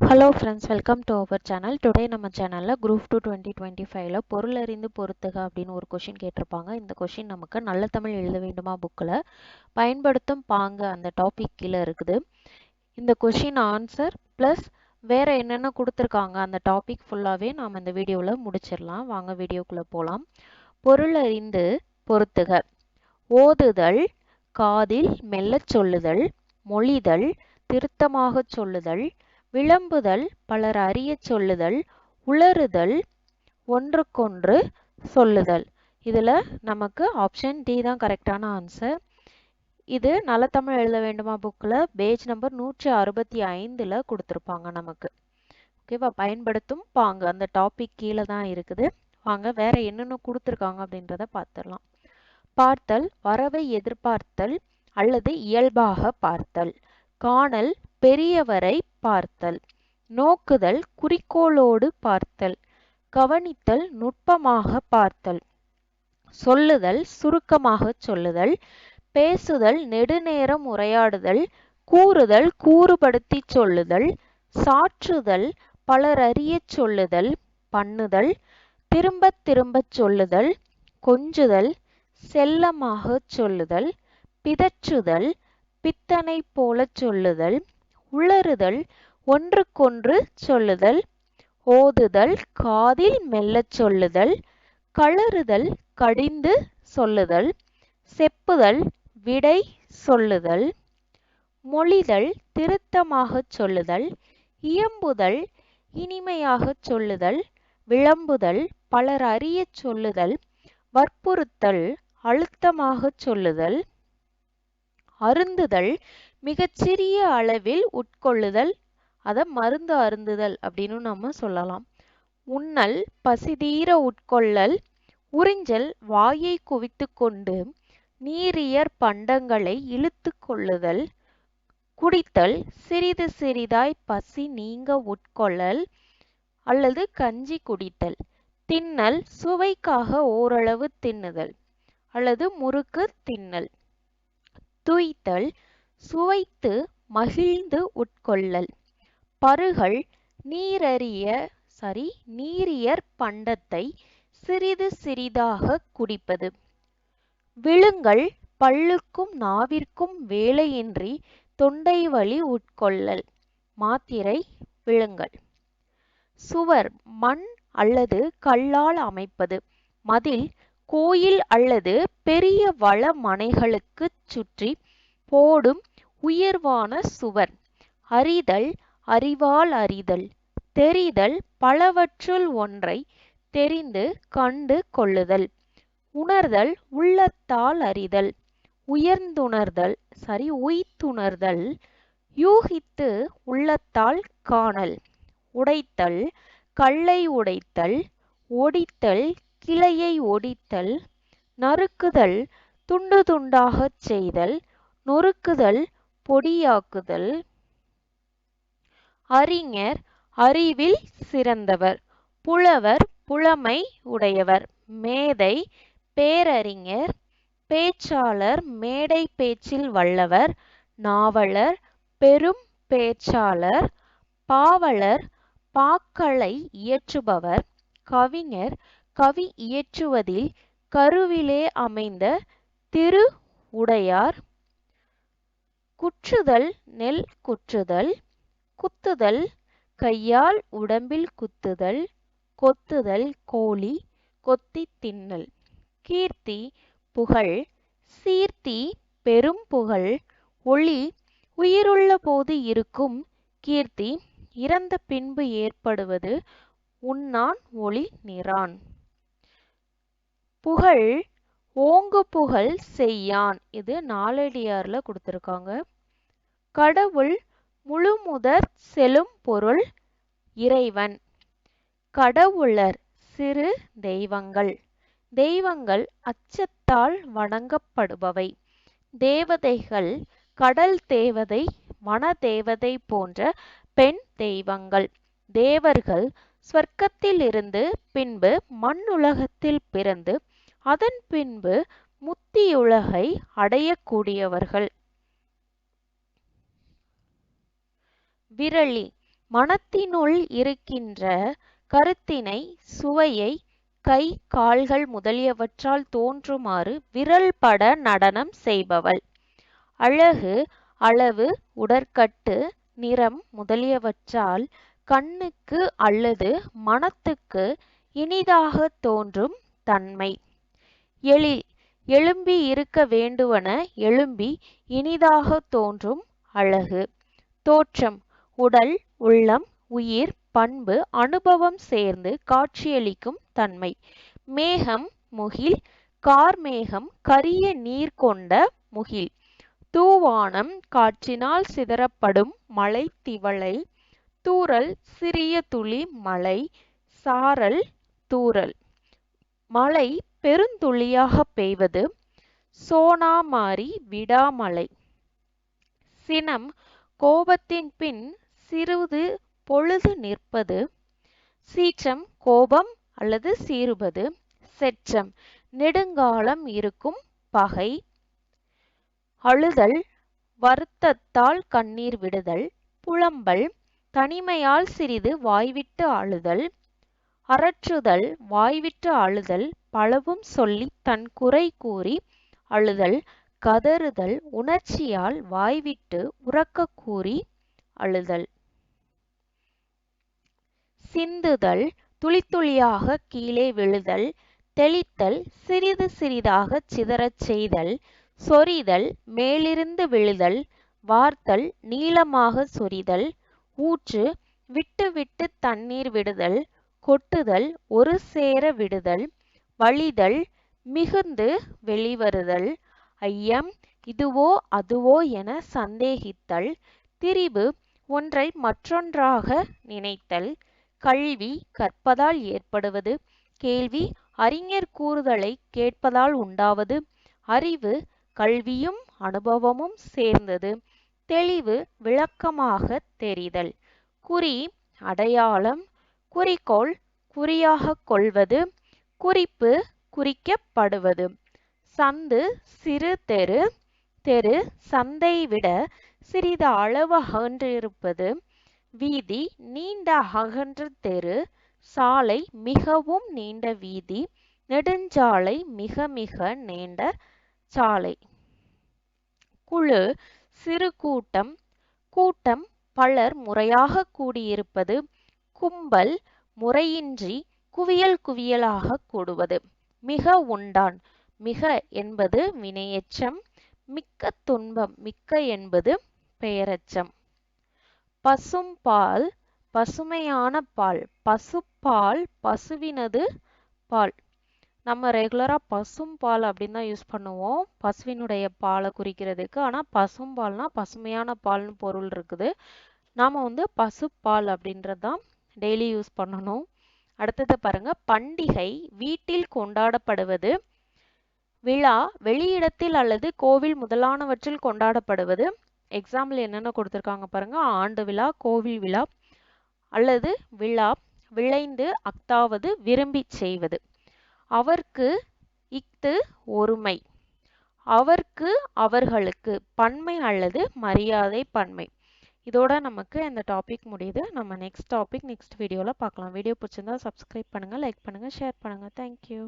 Hello friends welcome to our channel today நம்ம சேனலில் group two twenty twenty ஃபைவ்ல பொருள் அறிந்து பொறுத்துக அப்படின்னு ஒரு கொஷின் கேட்டிருப்பாங்க. இந்த கொஷின் நமக்கு நல்ல தமிழ் எழுத வேண்டுமா புக்கில் பயன்படுத்தும் பாங்கு அந்த டாபிக் கீழே இருக்குது. இந்த கொஷின் ஆன்சர் ப்ளஸ் வேறு என்னென்ன கொடுத்துருக்காங்க அந்த டாபிக் ஃபுல்லாகவே நாம் இந்த வீடியோவில் முடிச்சிடலாம். வாங்க வீடியோக்குள்ளே போகலாம் பொருள் அறிந்து பொறுத்துக ஓதுதல் காதில் மெல்லச் சொல்லுதல் மொழிதல் திருத்தமாகச் சொல்லுதல் விளம்புதல் பலர் அறியச் சொல்லுதல் உளறுதல் ஒன்றுக்கொன்று சொல்லுதல். இதில் நமக்கு ஆப்ஷன் டி தான் கரெக்டான ஆன்சர் இது நல்ல தமிழ் எழுத வேண்டுமா புக்கில் பேஜ் நம்பர் நூற்றி அறுபத்தி ஐந்தில் கொடுத்துருப்பாங்க நமக்கு. ஓகேவா பயன்படுத்தும் பாங்கு. அந்த டாபிக் கீழே தான் இருக்குது. வாங்க வேற என்னென்ன கொடுத்துருக்காங்க அப்படின்றத பார்த்துடலாம். பார்த்தல் வரவை எதிர்பார்த்தல் அல்லது இயல்பாக பார்த்தல். காணல் பெரியவரை பார்த்தல். நோக்குதல் குறிக்கோளோடு பார்த்தல். கவனித்தல் நுட்பமாக பார்த்தல். சொல்லுதல் சுருக்கமாக சொல்லுதல். பேசுதல் நெடுநேரம் உரையாடுதல். கூறுதல் கூறுபடுத்தி சொல்லுதல். சாற்றுதல் பலரறிய சொல்லுதல். பண்ணுதல். திரும்ப திரும்ப சொல்லுதல். கொஞ்சுதல். செல்லமாக சொல்லுதல். பிதற்றுதல். பித்தனை போல சொல்லுதல். உளறுதல் ஒன்றுக்கொன்று சொல்லுதல் ஓதுதல் காதில் மெல்லச் சொல்லுதல் கழறுதல் கடிந்து சொல்லுதல் செப்புதல் விடை சொல்லுதல் மொழிதல் திருத்தமாகச் சொல்லுதல் இயம்புதல் இனிமையாகச் சொல்லுதல் விளம்புதல் பலர் அறியச் சொல்லுதல் வற்புறுத்தல் அழுத்தமாகச் சொல்லுதல் அருந்துதல் மிகச்சிறிய அளவில் உட்கொள்ளுதல் அதை மருந்து அருந்துதல் அப்படின்னு நம்ம சொல்லலாம். உண்ணல் பசிதீர உட்கொள்ளல் உறிஞ்சல் வாயை குவித்து கொண்டு நீரியற் பண்டங்களை இழுத்து கொள்ளுதல் குடித்தல் சிறிது சிறிதாய் பசி நீங்க உட்கொள்ளல் அல்லது கஞ்சி குடித்தல் தின்னல் சுவைக்காக ஓரளவு தின்னுதல் அல்லது முறுக்கு தின்னல். துய்த்தல் சுவைத்து மகிழ்ந்து உட்கொள்ளல். பருகல் நீரறிய சாரி நீரியற் பண்டத்தை சிறிது சிறிதாக குடிப்பது. விழுங்கல் பல்லுக்கும் நாவிற்கும் வேலையின்றி தொண்டை வழி உட்கொள்ளல். மாத்திரை விழுங்கல் சுவர் மண் அல்லது கல்லால் அமைப்பது. மதில் கோயில் அல்லது பெரிய வள மனைகளுக்குச் சுற்றி போடும் உயர்வான சுவர். அறிதல் அறிவால் அறிதல். தெரிதல் பலவற்றுள் ஒன்றை தெரிந்து கண்டு கொள்ளுதல். உணர்தல் உள்ளத்தால் அறிதல். உயர்ந்துணர்தல் சரி உய்த்துணர்தல் யூகித்து உள்ளத்தால் காணல். உடைத்தல் கல்லை உடைத்தல் ஒடித்தல் கிளையை ஒடித்தல் நறுக்குதல் துண்டு துண்டாகச் செய்தல் நொறுக்குதல் பொடியாக்குதல். அறிஞர் அறிவில் சிறந்தவர். புலவர் புலமை உடையவர். மேதை பேரறிஞர். பேச்சாளர் மேடை பேச்சில் வல்லவர். நாவலர் பெரும் பேச்சாளர். பாவலர் பாக்களை இயற்றுபவர். கவிஞர் கவி இயற்றுவதில் கருவிலே அமைந்த திரு உடையார் குற்றுதல் நெல் குற்றுதல் குத்துதல் கையால் உடம்பில் குத்துதல் கொத்துதல் கோழி கொத்தி தின்னல். கீர்த்தி புகழ். சீர்த்தி பெரும் புகழ். ஒளி உயிருள்ள போது இருக்கும். கீர்த்தி இறந்த பின்பு ஏற்படுவது உண்ணான் ஒளி நிறான். புகழ் ஓங்கு புகழ் செய்யான். இது நாலடியார்ல கொடுத்துருக்காங்க. கடவுள் முழுமுதற் செலும் பொருள் இறைவன். கடவுளர் சிறு தெய்வங்கள். தெய்வங்கள் அச்சத்தால் வணங்கப்படுபவை. தேவதைகள் கடல் தேவதை வன தேவதை போன்ற பெண் தெய்வங்கள். தேவர்கள் சொர்க்கத்திலிருந்து பின்பு மண்ணுலகத்தில் பிறந்து அதன் பின்பு முத்தியுலகை அடையக்கூடியவர்கள். விரலி மனத்தினுள் இருக்கின்ற கருத்தினை சுவையை கை கால்கள் முதலியவற்றால் தோன்றுமாறு விரல் பட நடனம் செய்பவள். அழகு அளவு உடற்கட்டு நிறம் முதலியவற்றால் கண்ணுக்கு அல்லது மனத்துக்கு இனிதாக தோன்றும் தன்மை. எழில் எழும்பி இருக்க வேண்டுவன எழும்பி இனிதாக தோன்றும் அழகு. தோற்றம் உடல் உள்ளம் உயிர் பண்பு அனுபவம் சேர்ந்து காட்சியளிக்கும் தன்மை. மேகம் முகில் கார்மேகம் கரிய நீர் கொண்ட முகில். தூவானம் காற்றினால் சிதறப்படும் மலை திவளை தூறல் சிறிய துளி மலை. சாரல் தூறல். மலை பெருந்துளியாக பெய்வது சோனாமாரி விடாமலை. சினம் கோபத்தின் பின் சிறிது பொழுது நிற்பது. சீற்றம் கோபம் அல்லது சீறுபது. செற்றம் நெடுங்காலம் இருக்கும் பகை. அழுதல் வருத்தத்தால் கண்ணீர் விடுதல். புலம்பல் தனிமையால் சிறிது வாய்விட்டு அழுதல். அரற்றுதல் வாய்விட்டு அழுதல். பலவும் சொல்லி தன் குறை கூறி அழுதல் கதறுதல் உணர்ச்சியால் வாய்விட்டு உறக்க கூறி அழுதல். சிந்துதல் துளித்துளியாக கீழே விழுதல் தெளித்தல் சிறிது சிறிதாக சிதறச் செய்தல் சொரிதல் மேலிருந்து விழுதல் வார்த்தல் நீளமாக சொரிதல் ஊற்று விட்டு விட்டு தண்ணீர் விடுதல் கொட்டுதல் ஒரு சேர விடுதல் வழிதல் மிகுந்து வெளிவருதல். ஐயம் இதுவோ அதுவோ என சந்தேகித்தல். திரிபு ஒன்றை மற்றொன்றாக நினைத்தல். கல்வி கற்பதால் ஏற்படுவது. கேள்வி அறிஞர் கூறுதலை கேட்பதால் உண்டாவது. அறிவு கல்வியும் அனுபவமும் சேர்ந்தது. தெளிவு விளக்கமாக தெரிதல். குறி அடையாளம். குறிக்கோள் குறியாக கொள்வது. குறிப்பு குறிக்கப்படுவது. சந்து சிறு தெரு தெரு சந்தை விட சிறிது அளவு அகன்றிருப்பது வீதி நீண்ட அகன்ற தெரு சாலை மிகவும் நீண்ட வீதி நெடுஞ்சாலை மிக மிக நீண்ட சாலை. குழு சிறு கூட்டம் கூட்டம் பலர் முறையாக கூடியிருப்பது. கும்பல் முறையின்றி குவியல் குவியலாக கூடுவது. மிக உண்டான். மிக என்பது வினையெச்சம். மிக்க துன்பம். மிக்க என்பது பெயரச்சம். பசும் பால் பசுமையான பால். பசுப்பால் பசுவினது பால். நம்ம ரெகுலராக பசும் பால் அப்படின்னு தான் யூஸ் பண்ணுவோம். பசுவினுடைய பாலை குறிக்கிறதுக்கு. ஆனால் பசும் பால்னா பசுமையான பால்னு பொருள் இருக்குது. நாம் வந்து பசுப்பால் அப்படின்றது தான் டெய்லி யூஸ் பண்ணணும். அடுத்தது பாருங்க பண்டிகை வீட்டில் கொண்டாடப்படுவது விழா வெளியிடத்தில் அல்லது கோவில் முதலானவற்றில் கொண்டாடப்படுவது. எக்ஸாம்பிள் என்னென்ன கொடுத்துருக்காங்க பாருங்க ஆண்டு விழா கோவில் விழா அல்லது விழா விளைந்து அக்தாவது விரும்பி செய்வது. அவர்க்கு இஃது ஒருமை. அவர்க்கு அவர்களுக்கு பன்மை அல்லது மரியாதை பன்மை. இதோட நமக்கு இந்த டாபிக் முடியுது. நம்ம நெக்ஸ்ட் டாபிக் நெக்ஸ்ட் வீடியோவில் பார்க்கலாம். வீடியோ பிடிச்சிருந்தா சப்ஸ்கிரைப் பண்ணுங்கள் லைக் பண்ணுங்கள் ஷேர் பண்ணுங்கள் தேங்க்யூ